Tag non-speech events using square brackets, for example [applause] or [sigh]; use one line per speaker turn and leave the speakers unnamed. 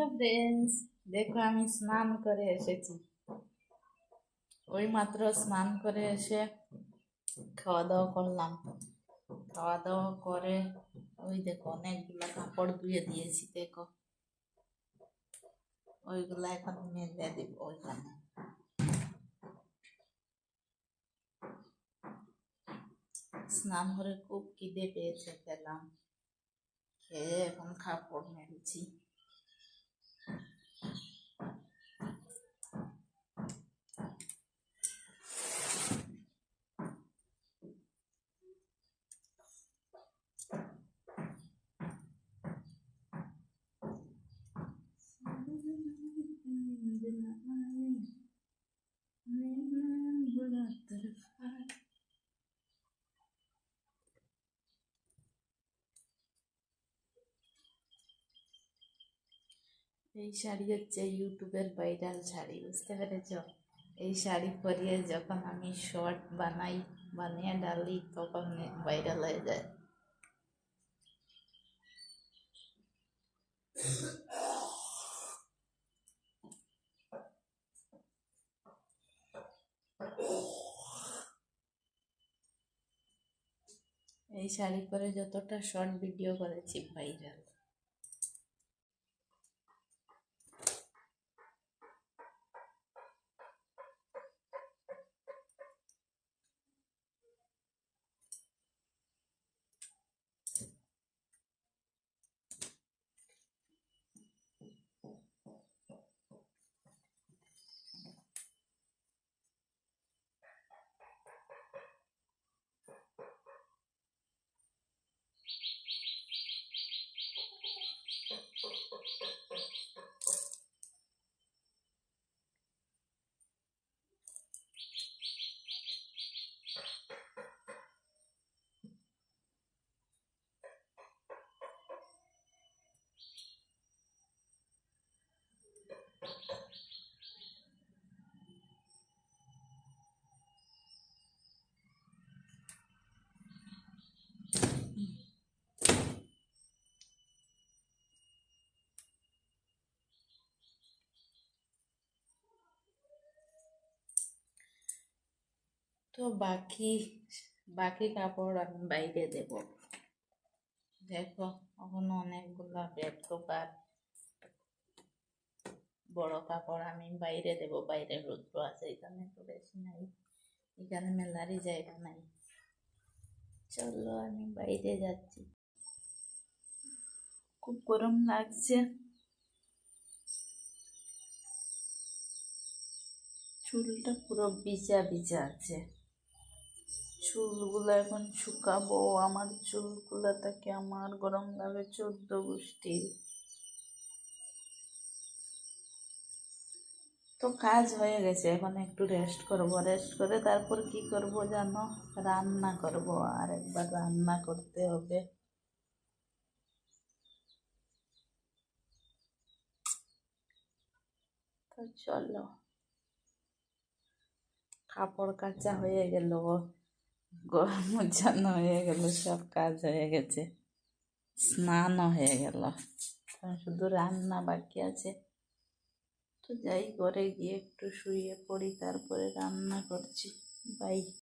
Hello friends দেখো আমি স্নান করে এসেছি ওই মাত্র স্নান করে এসে খাওয়া দাওয়া করলাম। খাওয়া দাওয়া করে ওই দেখো অনেকগুলো কাপড় ধুয়ে দিয়েছি, দেখো। ওইগুলো এখন মেলে দিব ওইখানে। স্নান করে খুব খিদে পেয়েছে, খেলাম। খেয়ে এখন কাপড় মেলছি। এই শাড়ি হচ্ছে ইউটিউবের ভাইরাল শাড়ি, বুঝতে পেরেছ? এই শাড়ি পরিয়ে যখন আমি শর্ট বানাই, বানিয়ে ডালি, তখন ভাইরাল হয়ে যায়। এই শাড়ি পরে যতটা শর্ট ভিডিও করেছি ভাইরাল তো বাকি বাকি কাপড় আমি বাইরে দেব। দেখো ওখানে অনেকগুলা ব্যাগ কভার বড় কাপড় আমি বাইরে দেব, বাইরে রুদ্র আছে, এখানে তো বেশি নাই। এখানে মেলারই জায়গা নাই। চলো, আমি বাইরে যাচ্ছি। খুব গরম লাগছে। চুলটা পুরো ভিজা ভিজা আছে। চুলগুলো এখন শুকাবো। আমার চুলগুলোটাকে আমার গরম লাগে চোদ্দ গোষ্ঠী। তো কাজ হয়ে গেছে, এখন একটু রেস্ট করব। রেস্ট করে তারপর কি করব জানো? রান্না করব। আর একবার রান্না করতে হবে। তো চলো। কাপড় কাচা হয়ে গেল। গরম [laughs] মোছানো হয়ে গেল, সব কাজ হয়ে গেছে, স্নানও হয়ে গেল। শুধু রান্না বাকি আছে। তো যাই, ঘরে গিয়ে একটু শুয়ে পড়ি, তারপরে রান্না করছি। বাই।